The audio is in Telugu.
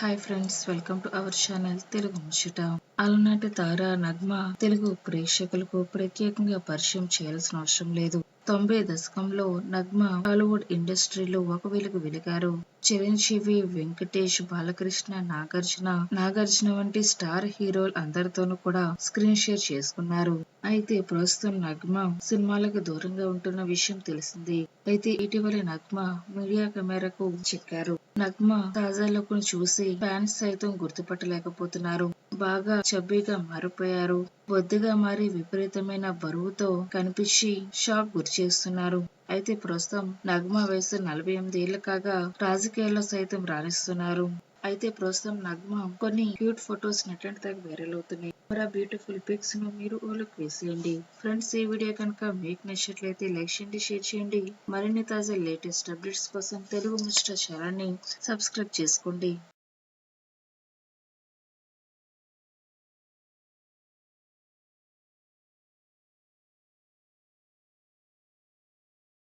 Hi friends welcome to our channel Telugu ముచ్చట అలనాటి తార నగ్మ తెలుగు ప్రేక్షకులకు ప్రత్యేకంగా పరిచయం చేయాల్సిన అవసరం లేదు. తొంభై దశకంలో నగ్మ టాలీవుడ్ ఇండస్ట్రీలో ఒక వెలుగు వెలిగారు. చిరంజీవి వెంకటేష్ బాలకృష్ణ నాగార్జున నాగార్జున వంటి స్టార్ హీరోలు అందరితోనూ కూడా స్క్రీన్ షేర్ చేసుకున్నారు. అయితే ప్రస్తుతం నగ్మ సినిమాలకు దూరంగా ఉంటున్న విషయం తెలిసింది. అయితే ఇటీవల నగ్మ మీడియా కెమెరాకు చిక్కారు. నగ్మ తాజా లుక్ను చూసి ఫ్యాన్స్ సైతం గుర్తుపట్టలేకపోతున్నారు. బాగా చబ్బీగా మారిపోయారు. బొద్దుగా మారి విపరీతమైన బరువుతో కనిపించి షాక్ గురి చేస్తున్నారు. అయితే ప్రస్తుతం నగ్మ వయసు నలభై ఎనిమిది ఏళ్ళు కాగా రాజకీయాల్లో సైతం రాణిస్తున్నారు. అయితే ప్రస్తుతం నగ్మ కొన్ని క్యూట్ ఫొటోస్ నెట్ దాకా వైరల్ అవుతున్నాయి. మరి బ్యూటిఫుల్ పిక్స్ను మీరు ఓలకు వేసేయండి. ఫ్రెండ్స్ ఈ వీడియో కనుక మీకు నచ్చినట్లయితే లైక్ చేయండి షేర్ చేయండి. మరిన్ని తాజా లేటెస్ట్ అప్డేట్స్ కోసం తెలుగు ముచ్చట ఛానల్ సబ్స్క్రైబ్ చేసుకోండి.